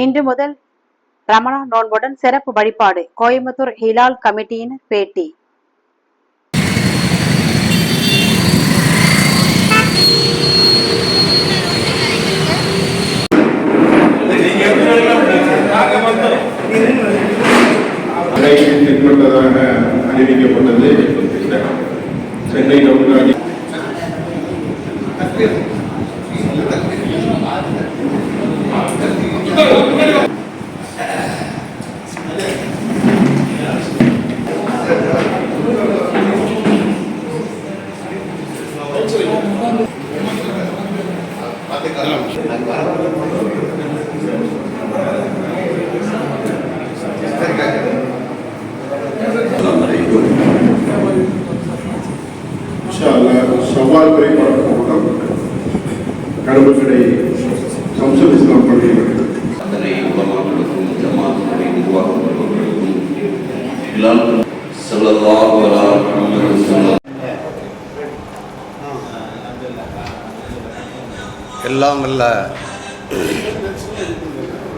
இன்று முதல் ரமணா நோன்புடன் சிறப்பு வழிபாடு. கோயம்புத்தூர் ஹிலால் கமிட்டியின் பேட்டி. அறிவிக்கப்பட்டது. சென்னை டவுன்காடி சவால் வரை பழக்கம் கடவுள்கடை சம்சத் இஸ்லாம் பிலால் ஸல்லல்லாஹு எல்லாம் அல்ல.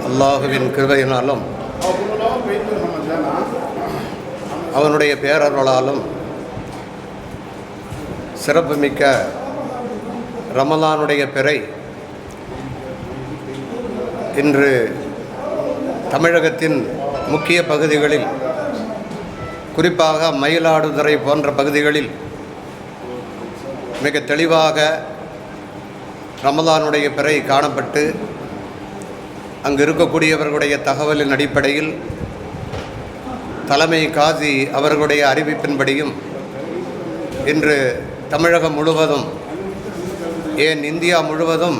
அல்லாஹுவின் கிருபையினாலும் அவனுடைய பேரர்களாலும் சிறப்புமிக்க ரமலானுடைய பிறை இன்று தமிழகத்தின் முக்கிய பகுதிகளில் குறிப்பாக மயிலாடுதுறை போன்ற பகுதிகளில் மிக தெளிவாக ரமலானுடைய பிறை காணப்பட்டு அங்கு இருக்கக்கூடியவர்களுடைய தகவலின் அடிப்படையில் தலைமை காசி அவர்களுடைய அறிவிப்பின்படியும் இன்று தமிழகம் முழுவதும் ஏன் இந்தியா முழுவதும்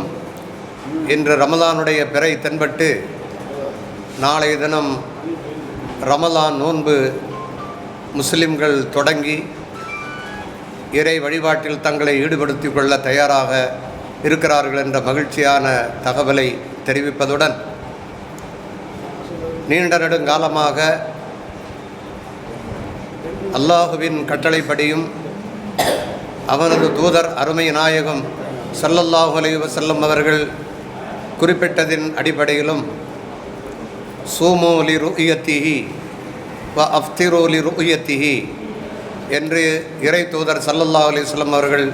இன்று ரமலானுடைய பிறை தென்பட்டு நாளைய தினம் ரமலான் நோன்பு முஸ்லிம்கள் தொடங்கி இறை வழிபாட்டில் தங்களை ஈடுபடுத்திக் கொள்ள தயாராக இருக்கிறார்கள் என்ற மகிழ்ச்சியான தகவலை தெரிவிப்பதுடன் நீண்ட நெடுங்காலமாக அல்லாஹுவின் கட்டளைப்படியும் அவனது தூதர் அருமை நாயகம் சல்லல்லாஹு அலைவ செல்லும் அவர்கள் குறிப்பிட்டதின் அடிப்படையிலும் சூமோலி ருயத்திஹி வ அஃப்திரோலி ருயத்திஹி என்று இறை தூதர் சல்லல்லா அலிஸ்லம் அவர்கள்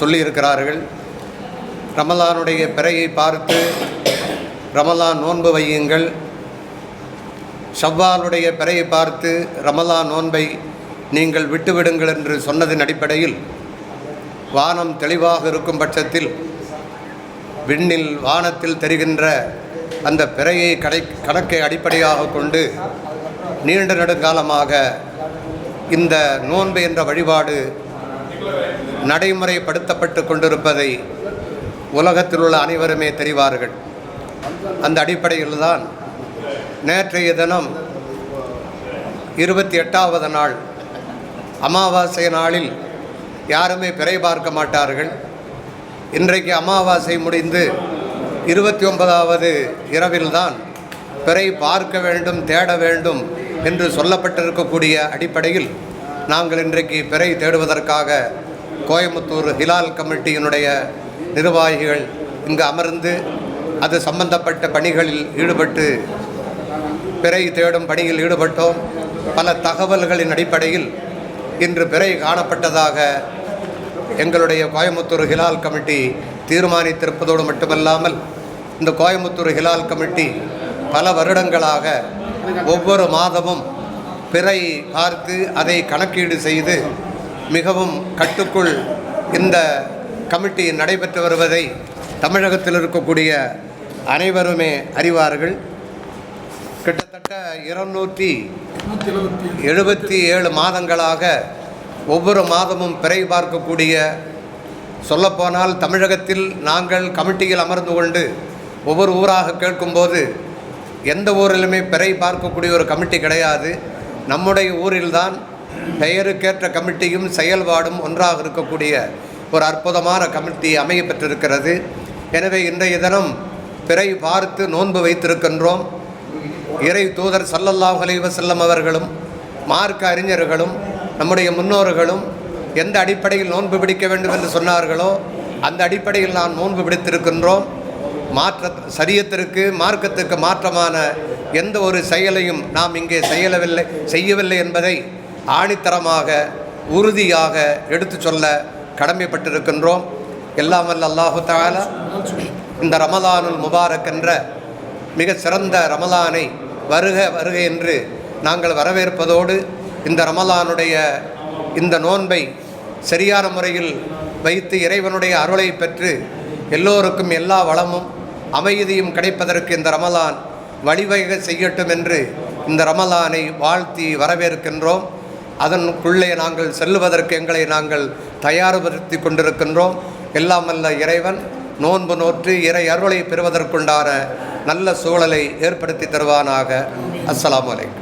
சொல்லியிருக்கிறார்கள். ரமலானுடைய பிறையை பார்த்து ரமலான் நோன்பு வையுங்கள். ஷவ்வாலுடைய பிறையை பார்த்து ரமலான் நோன்பை நீங்கள் விட்டுவிடுங்கள் என்று சொன்னதின் அடிப்படையில் வானம் தெளிவாக இருக்கும் பட்சத்தில் விண்ணில் வானத்தில் தெரிகின்ற அந்த பிறையை கடை கணக்கை அடிப்படையாக கொண்டு நீண்ட நெடுங்காலமாக இந்த நோன்பு என்ற வழிபாடு நடைமுறைப்படுத்தப்பட்டு கொண்டிருப்பதை உலகத்தில் உள்ள அனைவருமே தெரிவார்கள். அந்த அடிப்படையில் தான் நேற்றைய தினம் இருபத்தி எட்டாவது நாள் அமாவாசை நாளில் யாருமே பிறை பார்க்க மாட்டார்கள். இன்றைக்கு அமாவாசை முடிந்து இருபத்தி ஒன்பதாவது இரவில்தான் பிறை பார்க்க வேண்டும் தேட வேண்டும் என்று சொல்லப்பட்டிருக்கக்கூடிய அடிப்படையில் நாங்கள் இன்றைக்கு பிறை தேடுவதற்காக கோயம்புத்தூர் ஹிலால் கமிட்டியினுடைய நிர்வாகிகள் இங்கு அமர்ந்து அது சம்பந்தப்பட்ட பணிகளில் ஈடுபட்டு பிறை தேடும் பணியில் ஈடுபட்டோம். பல தகவல்களின் அடிப்படையில் இன்று பிறை காணப்பட்டதாக எங்களுடைய கோயம்புத்தூர் ஹிலால் கமிட்டி தீர்மானித்திருப்பதோடு மட்டுமல்லாமல் இந்த கோயம்புத்தூர் ஹிலால் கமிட்டி பல வருடங்களாக ஒவ்வொரு மாதமும் பிறை பார்த்து அதை கணக்கீடு செய்து மிகவும் கட்டுக்குள் இந்த கமிட்டி நடைபெற்று வருவதை தமிழகத்தில் இருக்கக்கூடிய அனைவருமே அறிவார்கள். கிட்டத்தட்ட இருநூற்றி எழுபத்தி ஏழு மாதங்களாக ஒவ்வொரு மாதமும் பிறை பார்க்கக்கூடிய சொல்லப்போனால் தமிழகத்தில் நாங்கள் கமிட்டியில் அமர்ந்து கொண்டு ஒவ்வொரு ஊராக கேட்கும்போது எந்த ஊரிலுமே பிறை பார்க்கக்கூடிய ஒரு கமிட்டி கிடையாது. நம்முடைய ஊரில்தான் பெயருக்கேற்ற கமிட்டியும் செயல்பாடும் ஒன்றாக இருக்கக்கூடிய ஒரு அற்புதமான கமிட்டி அமைய பெற்றிருக்கிறது. எனவே இன்றைய தினம் பிறை பார்த்து நோன்பு வைத்திருக்கின்றோம். இறை தூதர் சல்லல்லாஹ் அலைவசல்லம் அவர்களும் மார்க்க அறிஞர்களும் நம்முடைய முன்னோர்களும் எந்த அடிப்படையில் நோன்பு பிடிக்க வேண்டும் என்று சொன்னார்களோ அந்த அடிப்படையில் நான் நோன்பு பிடித்திருக்கின்றோம். மாற்ற சரியத்திற்கு மார்க்கத்திற்கு மாற்றமான எந்த ஒரு செயலையும் நாம் இங்கே செய்யவில்லை செய்யவில்லை என்பதை ஆணித்தரமாக உறுதியாக எடுத்து சொல்ல கடமைப்பட்டிருக்கின்றோம். எல்லாம் வல்ல அல்லாஹு தாலா இந்த ரமலானுல் முபாரக் என்ற மிக சிறந்த ரமலானை வருக வருக என்று நாங்கள் வரவேற்பதோடு இந்த ரமலானுடைய இந்த நோன்பை சரியான முறையில் வைத்து இறைவனுடைய அருளை பெற்று எல்லோருக்கும் எல்லா வளமும் அமைதியும் கிடைப்பதற்கு இந்த ரமலான் வழிவகை செய்யட்டும் என்று இந்த ரமலானை வாழ்த்தி வரவேற்கின்றோம். அதனுக்குள்ளே நாங்கள் செல்லுவதற்கு எங்களை நாங்கள் தயார்படுத்தி கொண்டிருக்கின்றோம். எல்லாம் அல்ல இறைவன் நோன்பு நோற்று இறை அருளை பெறுவதற்குண்டான நல்ல சூழலை ஏற்படுத்தி தருவானாக. அஸ்லாம் அலைக்கும்.